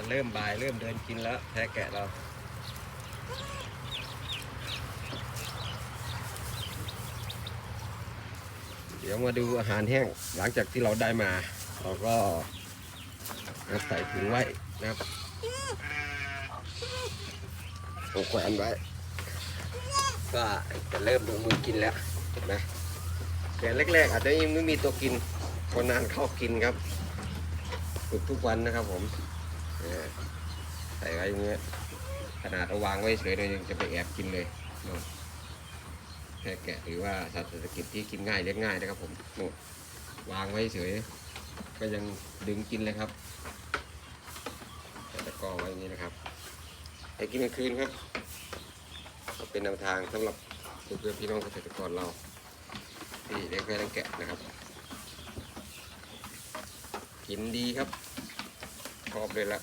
มันเริ่มบ่ายเริ่มเดินกินแล้วแพะแกะเราเดี๋ยวมาดูอาหารแห้งหลังจากที่เราได้มา เราก็ใส่ถุงไว้นะครับแขวนไว้ ก็จะเริ่มลงมือกินแล้วนะแต่แรกๆ อาจจะยังไม่มีตัวกินคนนานเข้ากินครับฝึกทุกวันนะครับผม ใส่ไว้อย่างเงี้ยขนาดเอาวางไว้เฉยเลยยังจะไปแอบกินเลยนู่นแพะแกะหรือว่าสัตว์เศรษฐกิจที่กินง่ายเลี้ยงง่ายนะครับผมนู่นวางไว้เฉยก็ยังดึงกินเลยครับแต่ตะกร้อไว้อย่างนี้นะครับไปกินกลางคืนครับก็เป็นแนวทางสำหรับเพื่อนพี่น้องเกษตรกรเราที่เลี้ยงแพะเลี้ยงแกะนะครับ กินดีครับ อบเลยละ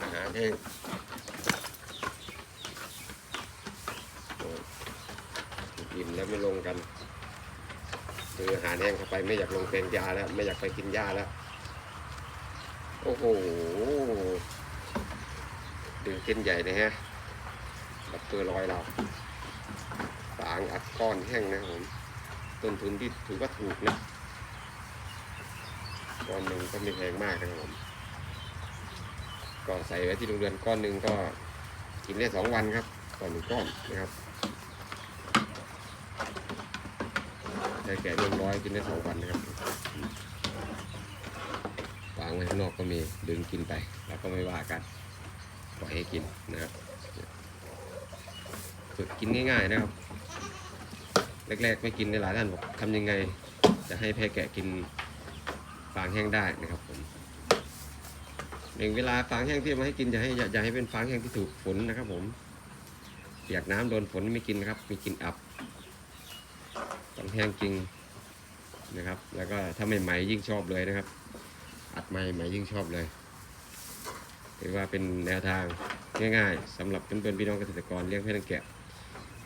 อาหารแห้งกินแล้วไม่ลงกัน คืออาหารแห้งเข้าไปไม่อยากลงเป็นยาแล้ว ไม่อยากไปกินยาแล้ว โอ้โหดึงเส้นใหญ่เลยฮะดับเบอร์ลอยเราฝางอัดก้อนแห้งนะผมต้นทุนที่ถือว่าถูกนะก้อนหนึ่งก็ไม่แพงมากนะครับผม ก็ใส่ไว้ที่โรงเรือนก้อนหนึ่งก็กินได้สองวันครับต่อนหนึ่งก้อนนะครับใส่แกะเรียบร้อยกินได้สองวันนะครับวางไว้ข้างนอกก็มีดึงกินไป แล้วก็ไม่ว่ากันปล่อยให้กินนะครับฝึกกินง่ายๆนะครับ แรกๆไม่กินในหลายท่านบอกทำยังไง จะให้แพะแกะกินฟางแห้งได้นะครับผม หนึ่งเวลาฟางแห้งที่มาให้กินอย่าให้อย่าให้เป็นฟางแห้งที่ถูกฝนนะครับ ผมเปียกน้ำโดนฝนไม่กินครับมีกินอับต้องแห้งจริงนะครับ แล้วก็ถ้าไม่ไหมยิ่งชอบเลยนะครับ อัดไหมไหมยิ่งชอบเลยถือว่าเป็นแนวทางง่ายๆสำหรับเพื่อนๆพี่น้องเกษตรกรเลี้ยงแพะเลี้ยงแกะ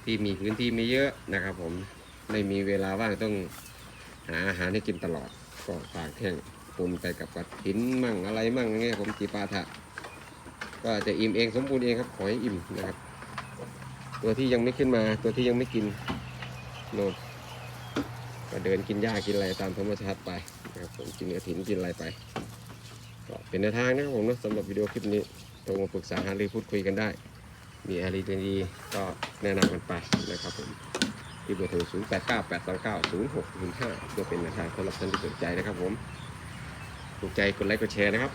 ที่มีพื้นที่ไม่เยอะนะครับ ผมไม่มีเวลาว่างต้องหาอาหารให้กินตลอดก็ฝากแห้ง ปนไปกับกระถินมั่งอะไรมั่งอย่างเงี้ยผมจีปาถะก็จะอิ่มเองสมบูรณ์เองครับขอให้อิ่มนะครับ ตัวที่ยังไม่ขึ้นมาตัวที่ยังไม่กินโน่นก็เดินกินหญ้ากินอะไรตามธรรมชาติไปนะครับผมกินกระถินกินอะไรไปก็เป็นแนวทางนะครับผมนะสำหรับวิดีโอคลิปนี้โทรมาปรึกษาหารือพูดคุยกันได้ มีอะไรดีๆก็แนะนำกันไปนะครับผมที่เบอร์โทร 0 8 9 8 2 9 0 6 0 5เพื่อเป็นแนวทางสำหรับท่านที่สนใจนะครับผม ถูกใจกดไลค์กดแชร์นะครับ